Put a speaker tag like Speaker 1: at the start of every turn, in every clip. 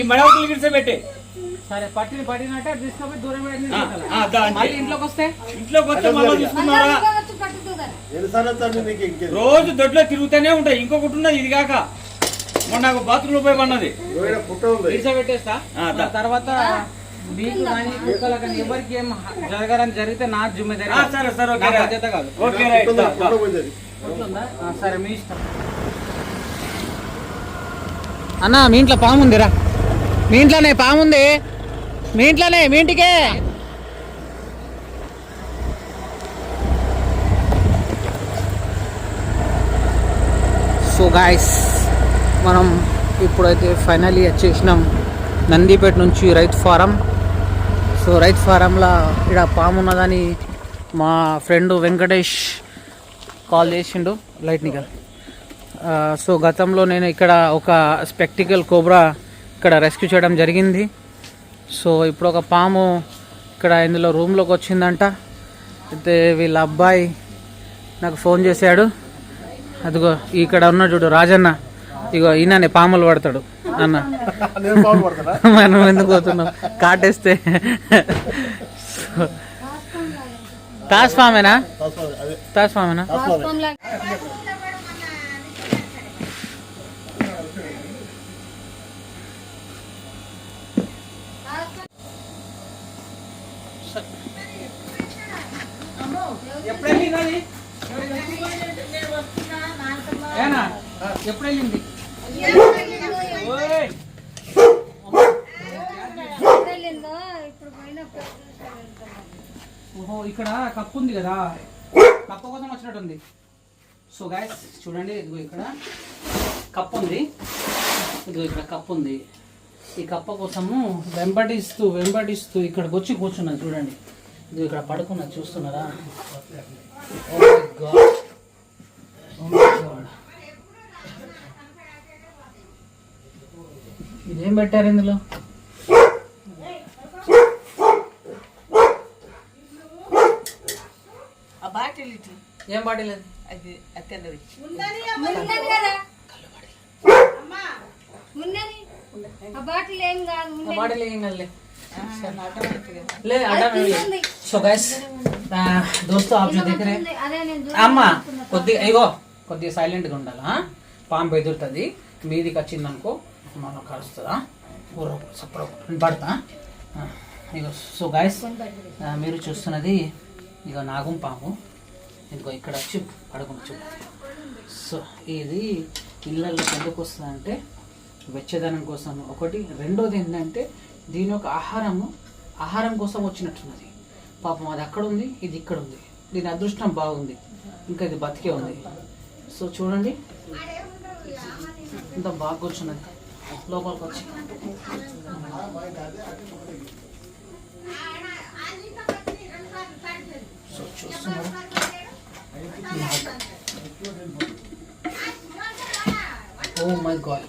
Speaker 1: ఈ మడవకులు గిడిసే పెట్టే.
Speaker 2: సరే పట్టిన పట్టినట్టే తీసుకపోయి దూరం. మళ్ళీ ఇంట్లోకి వస్తే?
Speaker 1: ఇంట్లోకి వస్తే మళ్ళీ చూసుకున్నారా రోజు దొడ్లో తిరుగుతూనే ఉంటాయి. ఇంకొకటి ఉన్నది ఇది కాక. మొన్న నాకు బాత్రూమ్లో పోయి పన్నది
Speaker 2: పెట్టేస్తా? తర్వాత మీకు కానీ ఎవరికి ఏం జరగాలని జరిగితే నా జిమ్మేదారి
Speaker 1: ఆ, సరే సరే.
Speaker 2: బాధ్యత కాదు. సరే మీ ఇష్టం. అన్న మీ ఇంట్లో పాము ఉందిరా. మీ ఇంట్లోనే పాముంది. మీ ఇంట్లోనే మీ ఇంటికే. సో గాయస్ మనం ఇప్పుడైతే ఫైనలీ వచ్చేసినాం నందిపేట నుంచి రైతు ఫారం. సో రైతు ఫారంలో ఇక్కడ పాము ఉన్నదని మా ఫ్రెండ్ వెంకటేష్ కాల్ చేసిండు లైట్ సో uh, గతంలో నేను ఇక్కడ ఒక స్పెక్టికల్ కోబ్రా ఇక్కడ రెస్క్యూ చేయడం జరిగింది. సో ఇప్పుడు ఒక పాము ఇక్కడ ఇందులో రూమ్లోకి వచ్చిందంట. అయితే వీళ్ళ అబ్బాయి నాకు ఫోన్ చేశాడు. అదిగో ఇక్కడ ఉన్న చూడు రాజన్న. ఇగో ఈయననే పాములు పడతాడు. అన్న. మనం ఎందుకు పోతున్నాం? కాటేస్తే. సో, తాజ్ ఫామేనా? తాజ్ ఫామేనా ఎప్పుడు వెళ్ళింది! ఓహో ఇక్కడ కప్పు ఉంది కదా. కప్పు కోసం వచ్చినట్టుంది. సో గాయస్ చూడండి ఇదిగో ఇక్కడ కప్పు ఉంది. ఇదిగో ఇక్కడ కప్పు ఉంది. ఈ కప్ప కోసము వెంబడిస్తూ వెంబడిస్తూ ఇక్కడికి వచ్చి కూర్చున్నది చూడండి. ఇది ఇక్కడ పడుకున్నది చూస్తున్నారా? పెట్టారు ఇందులో? ఏం బాటిల్ అది?
Speaker 3: అది అక్కడవి
Speaker 4: బాటిల్ ఏం కాదు
Speaker 2: ఆ బాటిల్ ఏం కదలే.
Speaker 3: ఆటోమేటిక్
Speaker 2: లేదు అడ్డం సో గైస్ దోస్తు ఆప్ జో దేఖ రే
Speaker 4: అదే నేను
Speaker 2: అమ్మ కొద్దిగా ఇగో కొద్దిగా సైలెంట్గా ఉండాలా? పాము బెదురుతుంది మీదికి వచ్చింది అనుకో మనం కలుస్తుందా ఊర సప్పుడు పడతా ఇక సో గాయస్ మీరు చూస్తున్నది ఇక నాగం పాము ఇదిగో ఇక్కడ వచ్చి పడుకుని సో ఇది ఇళ్ళల్లో ఎందుకు వస్తుందంటే వెచ్చదనం కోసం ఒకటి రెండోది ఏంటంటే దీని యొక్క ఆహారము ఆహారం కోసం వచ్చినట్టున్నది. పాపం అది అక్కడ ఉంది ఇది ఇక్కడ ఉంది దీని అదృష్టం బాగుంది. ఇంకా ఇది బతికే ఉంది. సో చూడండి. ఇంత బాగా కూర్చున్నది. లోపలికి వచ్చి సో చూస్తున్నారు ఓ మై గాడ్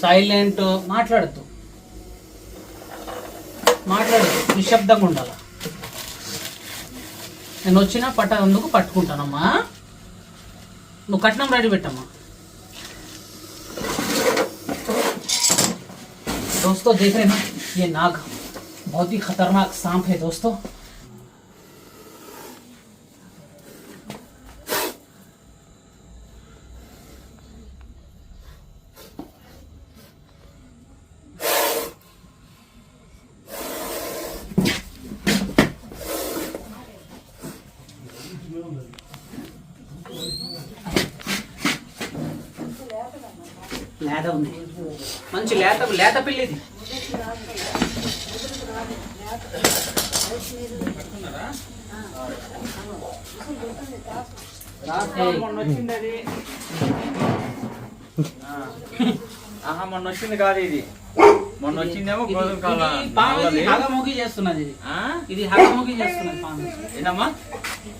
Speaker 2: సైలెంట్ మాట్లాడద్దు. మాట్లాడద్దు. నిశ్శబ్దంగా ఉండాలి? నేను వచ్చినా పట్టనందుకు పట్టుకుంటానమ్మా నువ్వు కట్నం రెడీ పెట్టమ్మా दोस्तों देख रहे हैं ना ये नाग बहुत ही खतरनाक सांप है दोस्तों లేత ఉంది. మంచి లేత లేత పిల్లిది.
Speaker 1: ఆహా మొన్న వచ్చింది కాదు ఇది. మొన్న వచ్చిందేమో గోధుమ నల్లది.
Speaker 2: హగముగి చేస్తున్నది ఇది.
Speaker 1: ఆ?
Speaker 2: ఇది హగముగి చేస్తున్నది పాము.
Speaker 1: ఏంటమ్మా?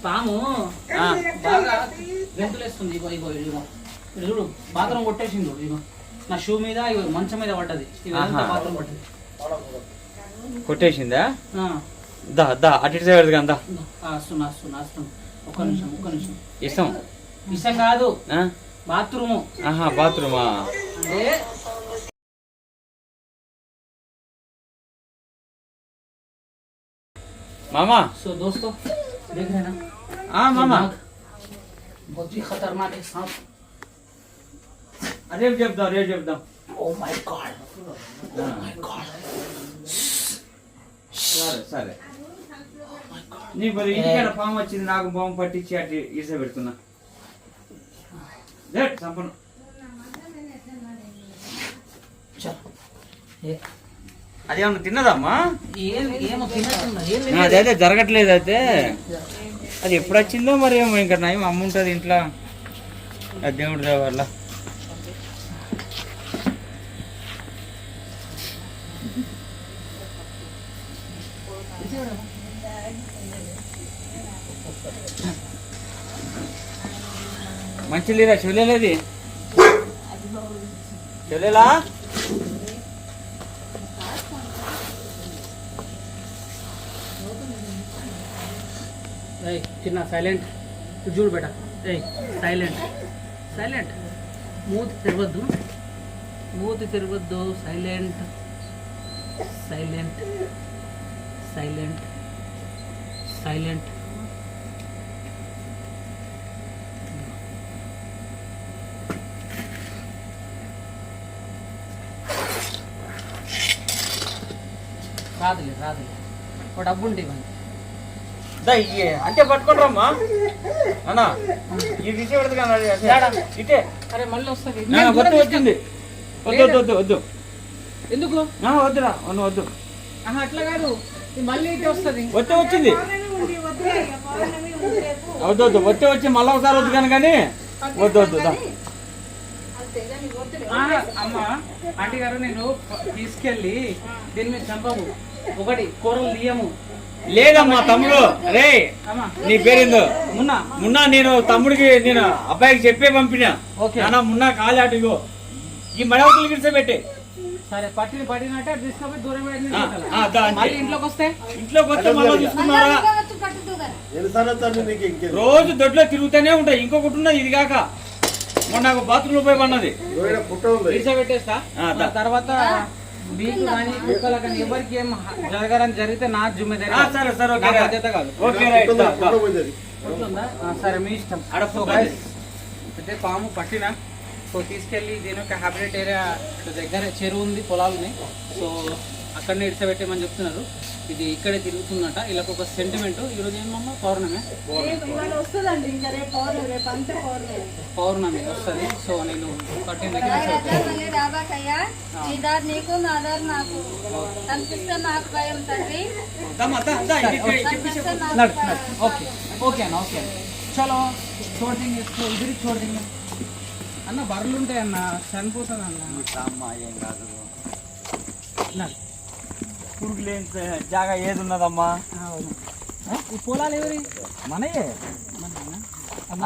Speaker 2: పాము.
Speaker 1: ఆ.
Speaker 2: బాగా గంతులేస్తుంది ఇగో ఇగో ఇగో ఇది చూడు బాత్రూమ్ కొట్టేసింది చూడు ఇగో నా షూ మీద ఇగో మంచం మీద పడ్డది ఇదంతా
Speaker 1: ఆహా.
Speaker 2: బాత్రూమ్ పడ్డది
Speaker 1: కొట్టేసిందా
Speaker 2: ఆ,
Speaker 1: దా దా అటు ఇటు సైడ్ కానీ దా
Speaker 2: ఇగో, ఆ, వస్తున్నా వస్తున్నా వస్తున్నా ఒక్క నిమిషం ఒక్క నిమిషం
Speaker 1: ఇష్టం
Speaker 2: ఇష్టం కాదు
Speaker 1: ఆ?
Speaker 2: బాత్రూము
Speaker 1: ఆహా బాత్రూమా
Speaker 2: అంటే
Speaker 1: మామా
Speaker 2: सो दोस्तों देख रहे हैं ना
Speaker 1: ఆ మామా
Speaker 2: नाग बहुत ही खतरनाक है सांप
Speaker 1: రేపు చెప్దాం రేపు చెప్దాం
Speaker 2: oh my god oh my god
Speaker 1: సరే సరే నీ మరి ఇంటికాడ పాము వచ్చింది నాకు పాము పట్టించి అటు ఈస పెడుతున్నా లేట్ సంపన్న
Speaker 2: चलो ये
Speaker 1: అది ఏమన్నా తిన్నదమ్మా
Speaker 2: ఏం ఏమో తిన్నట్టున్నా ఏం
Speaker 1: ఆ, అదే అదే జరగట్లేదు అయితే అది ఎప్పుడు వచ్చిందో మరి ఏమో ఇంకా నయం అమ్మ ఉంటుంది ఇంట్లో. ఆ దేవుడి వల్ల మంచి లేదా చూడలేదు చూడలేలా
Speaker 2: ఏయ్ చిన్న సైలెంట్ చూడు బేట. ఏయ్ సైలెంట్ సైలెంట్ మూతి తెరవద్దు. మూతి తెరవద్దు. సైలెంట్ సైలెంట్ సైలెంట్ సైలెంట్ రాదులే రాదులే. ఒక డబ్బు ఉంటే ఇవ్వండి.
Speaker 1: అంటే పట్టుకుంటారమ్మా అన్నా ఇది కానీ
Speaker 2: యాడా?
Speaker 1: ఇటే.
Speaker 2: అరే మళ్ళీ వస్తుంది.
Speaker 1: వద్దు వచ్చింది వద్దు వద్దు వద్దు
Speaker 2: ఎందుకు?
Speaker 1: వద్దురా వద్దు
Speaker 2: అట్లా కాదు. మళ్ళీ ఇటు వస్తుంది.
Speaker 1: వద్దు వచ్చింది. వద్దు వద్దు వద్దు వచ్చి మళ్ళీ ఒకసారి వద్దు కానీ కానీ. వద్దు వద్దు
Speaker 2: అమ్మ ఆంటీ గారు నేను తీసుకెళ్ళి దీని మీద చంపము. ఒకటి కూరలు తీయము.
Speaker 1: లేదమ్మా తమ్ముడు. రే నీ పేరేందో?
Speaker 2: మున్నా.
Speaker 1: మున్నా నేను తమ్ముడికి నేను అబ్బాయికి చెప్పే పంపినా.
Speaker 2: ఓకే.
Speaker 1: నాన్న మున్నా కాలి అటు ఇగో. ఈ మడవతలు గిడిసెపెట్టే
Speaker 2: సరే పట్టిన పట్టినట్టు తీసుకుపోయి దూరం. మళ్ళీ ఇంట్లోకి వస్తే?
Speaker 1: ఇంట్లోకి వస్తే మళ్ళీ చూసుకున్నారా? రోజు దొడ్లో తిరుగుతూనే ఉంటాయి. ఇంకొకటి ఉన్నది ఇది కాక. మొన్న నాకు బాత్రూమ్లో పోయి పన్నది
Speaker 2: పెట్టేస్తా. తర్వాత మీకు కానీ కుక్కల కానీ ఎవరికి ఏం జరగాలని జరిగితే నా జిమ్మెదారి
Speaker 1: ఆ, సరే సరే ఓకే
Speaker 2: నా
Speaker 1: రా.
Speaker 2: బాధ్యత కాదు.
Speaker 1: ఓకే రైట్
Speaker 5: పుట్ట
Speaker 1: దా, దా.
Speaker 5: పుట్ట పోయింది అది
Speaker 2: ఉంటుందా? ఆ, సరే మీ ఇష్టం.
Speaker 1: ఆడ
Speaker 2: సో
Speaker 1: ఫోటో
Speaker 2: అయితే పాము పట్టిన. సో తీసుకెళ్ళి దీని యొక్క హ్యాబిటేట్ ఏరియా దగ్గర చెరువు ఉంది పొలాలు ఉన్నాయి సో అక్కడనే ఇడిసబెట్టేమని చెప్తున్నారు. ఇది ఇక్కడే తిరుగుతుందట. ఇలా ఒక సెంటిమెంట్ ఈరోజు ఏమమ్మా పౌర్ణమి? పౌర్ణమి వస్తుంది. సో నేను ఓకే. ఓకే. అన్న ఓకే చలో చోటింగ్ ఇదిరి చోటింగ్ అన్న బర్రెలు ఉంటాయి అన్న చనిపోతుంది అన్న
Speaker 1: ఏం కాదు. పురుగు లేని జాగా ఏది ఉన్నదమ్మా?
Speaker 2: ఈ పొలాలు ఎవరి?
Speaker 1: మనయే?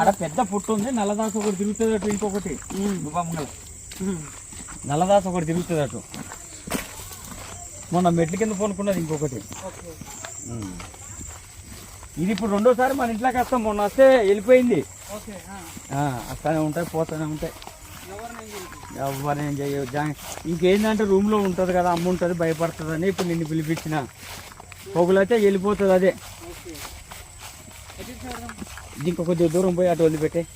Speaker 1: ఆడ పెద్ద పుట్టు ఉంది నల్లదాస ఒకటి తిరుగుతుంది అటు ఇంకొకటి.
Speaker 2: ఉమ్.
Speaker 1: నల్లదాస ఒకటి తిరుగుతుంది అటు. మొన్న మెట్ల కింద పోనుకున్నది ఇంకొకటి. ఇది ఇప్పుడు రెండోసారి మన ఇంట్లోకి వస్తాం మొన్న వస్తే వెళ్ళిపోయింది. వస్తానే ఉంటాయి పోతానే ఉంటాయి.
Speaker 2: ఎవరిని
Speaker 1: జా- ఇంకేందంటే రూమ్లో ఉంటుంది కదా అమ్మ ఉంటుంది భయపడుతుందని ఇప్పుడు నిన్ను పిలిపించిన. పొగులైతే వెళ్ళిపోతుంది అదే. ఇంకొక దూరం పోయి అటు వదిలిపెట్టే.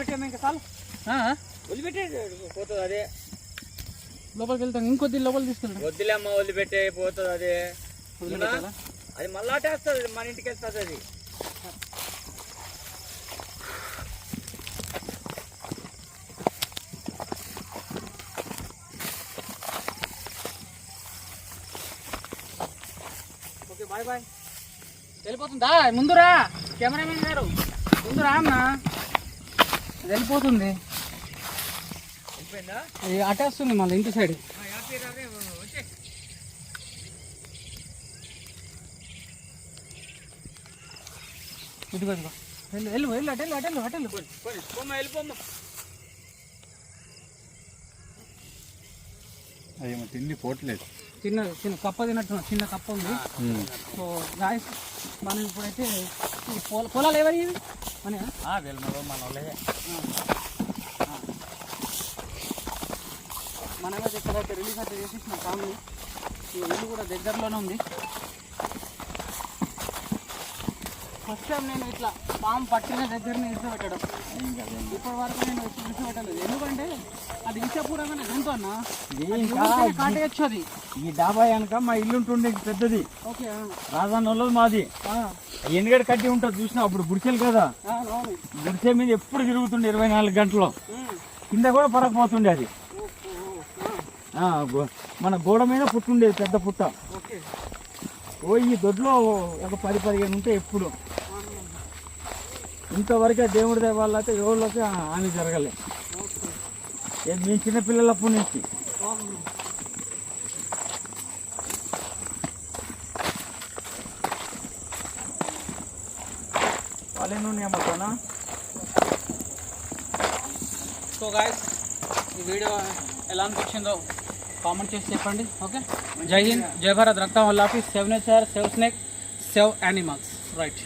Speaker 1: వదిలిపెట్టాము ఇంకా చాలు. అదే.
Speaker 2: లోపలికి వెళ్తాం ఇంకొద్ది లోపలికి తీసుకెళ్తాం
Speaker 1: వద్దులేమ్మ వదిలిపెట్టే పోతుంది అదే? అది మళ్ళా అటేస్తుంది మన ఇంటికి వెళ్తుంది అది.
Speaker 2: Okay bye bye. వెళ్ళిపోతుందా? ముందురా కెమెరామెన్ గారు. ముందురా అన్న వెళ్ళిపోతుంది. అటేస్తుంది మళ్ళీ ఇంటి సైడ్. ఇదిగో ఇదిగో వెళ్ళు వెళ్ళు వెళ్ళు అటెళ్ళు అటెళ్ళు అటెళ్ళు
Speaker 1: వెళ్ళిపోమ్మా
Speaker 5: అదేమో తిండి పోట్లేదు.
Speaker 2: చిన్న చిన్న కప్ప తినట్టున్నా చిన్న కప్ప ఉంది. సో గాయస్ మనం ఇప్పుడైతే పొల పొలాలు ఎవరి ఇవి? మన
Speaker 1: వెళ్ళమలో మన వాళ్ళే
Speaker 2: మనమైతే ఇక్కడైతే రిలీజ్ అయితే చేసేసిన ఫ్యామిలీ ఈ ఇల్లు కూడా దగ్గరలోనే ఉంది. ఫస్ట్ టైం నేను ఇట్లా పాము పట్టిన దగ్గరనే ఇడిచిపెట్టడం ఇప్పటి వరకు నేను ఇడిచిపెట్టలేదు ఎందుకంటే అది ఇచ్చపూరంగానే అన్న
Speaker 1: ఇంకా
Speaker 2: కాటేయచ్చు అది
Speaker 1: ఈ డాబా వెనక మా ఇల్లు ఉంటుండే పెద్దది.
Speaker 2: ఓకే
Speaker 1: రాజాన్ వాళ్ళది మాది. ఎన్నిగడ కట్టి ఉంటుంది చూసినా? అప్పుడు గుడిసెలు కదా. గుడిసె మీద ఎప్పుడు తిరుగుతుండే ఇరవై నాలుగు గంటలు. కింద కూడా పడకపోతుండే అది. మన గోడ మీద పుట్టుండేది పెద్ద పుట్ట.
Speaker 2: ఓకే.
Speaker 1: ఓ ఈ దొడ్లో ఒక పది పదిహేను ఉంటే ఎప్పుడు. ఇంతవరకే దేవుడి దేవాళ్ళు అయితే ఎవరిలోకి హాని జరగలే. ఏ మీ చిన్న నుంచి. వాళ్ళేను అమ్ముతానా
Speaker 2: సో గాయస్ ఈ వీడియో ఎలా అనిపించిందో కామెంట్ చేసి చెప్పండి ఓకే జై హింద్ జై భారత్ రక్తం వల్ల save nature save snake save animals right